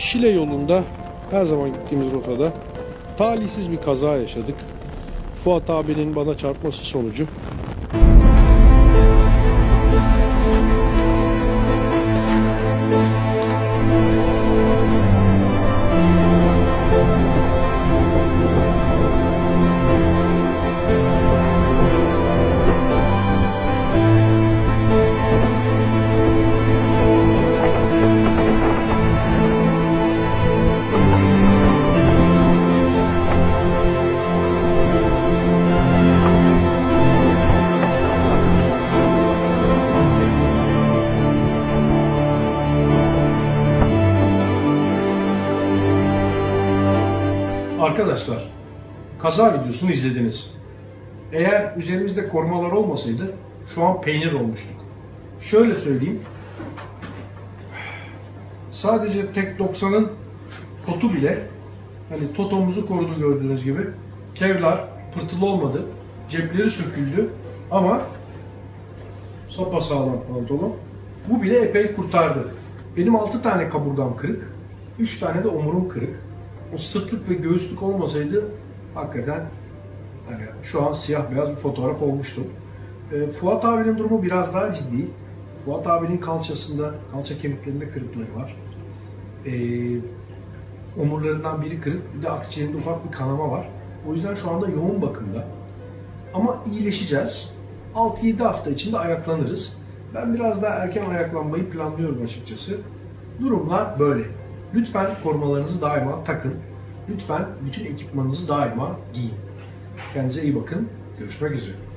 Şile yolunda her zaman gittiğimiz rotada talihsiz bir kaza yaşadık. Fuat abinin bana çarpması sonucu. Arkadaşlar, kaza videosunu izlediniz. Eğer üzerimizde korumalar olmasaydı şu an peynir olmuştuk. Şöyle söyleyeyim. Sadece tek 90'ın potu bile hani totomuzu korudu gördüğünüz gibi. Kevlar pırtılı olmadı. Cepleri söküldü ama sapasağlam pantolon. Bu bile epey kurtardı. Benim 6 tane kaburgam kırık. 3 tane de omurum kırık. O sırtlık ve göğüslük olmasaydı hakikaten hani şu an siyah beyaz bir fotoğraf olmuştu. Ee, Fuat abinin durumu biraz daha ciddi. Fuat abinin kalçasında, kalça kemiklerinde kırıkları var. Ee, omurlarından biri kırık, bir de akciğerinde ufak bir kanama var. O yüzden şu anda yoğun bakımda. Ama iyileşeceğiz. 6-7 hafta içinde ayaklanırız. Ben biraz daha erken ayaklanmayı planlıyorum açıkçası. Durumlar böyle. Lütfen korumalarınızı daima takın. Lütfen bütün ekipmanınızı daima giyin. Kendinize iyi bakın. Görüşmek üzere.